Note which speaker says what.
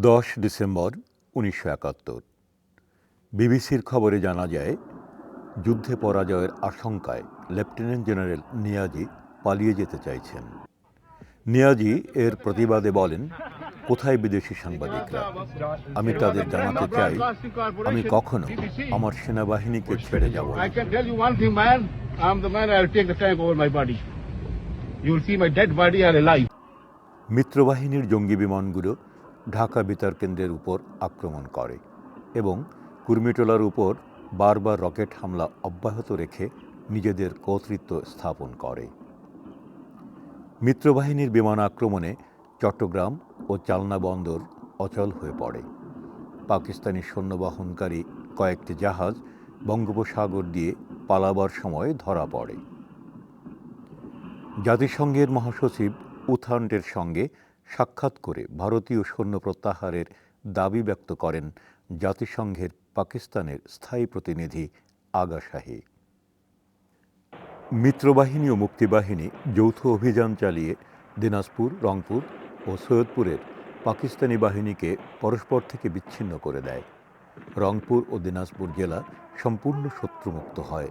Speaker 1: দশ ডিসেম্বর উনিশশো একাত্তর। বিবিসির খবরে জানা যায় যুদ্ধে পরাজয়ের আশঙ্কায় লেফটেন্যান্ট জেনারেল নিয়াজি পালিয়ে যেতে চাইছেন। নিয়াজি এর প্রতিবাদে বলেন কোথায় বিদেশি সাংবাদিকরা? আমি তাদের জানাতে চাই আমি কখনো আমার সেনাবাহিনীকে ছেড়ে যাব. মিত্রবাহিনীর জঙ্গি বিমানগুলো ঢাকা বেতার কেন্দ্রের উপর আক্রমণ করে এবং কুর্মিটোলার উপর বারবার রকেট হামলা অব্যাহত রেখে নিজেদের কর্তৃত্ব স্থাপন করে। মিত্রবাহিনীর বিমান আক্রমণে চট্টগ্রাম ও চালনা বন্দর অচল হয়ে পড়ে। পাকিস্তানি সৈন্যবহনকারী কয়েকটি জাহাজ বঙ্গোপসাগর দিয়ে পালাবার সময় ধরা পড়ে। জাতিসংঘের মহাসচিব উথান্টের সঙ্গে সাক্ষাৎ করে ভারতীয় সৈন্য প্রত্যাহারের দাবি ব্যক্ত করেন জাতিসংঘের পাকিস্তানের স্থায়ী প্রতিনিধি আগা শাহী। মিত্রবাহিনী ও মুক্তিবাহিনী যৌথ অভিযান চালিয়ে দিনাজপুর, রংপুর ও সৈয়দপুরের পাকিস্তানি বাহিনীকে পরস্পর থেকে বিচ্ছিন্ন করে দেয়। রংপুর ও দিনাজপুর জেলা সম্পূর্ণ শত্রুমুক্ত হয়।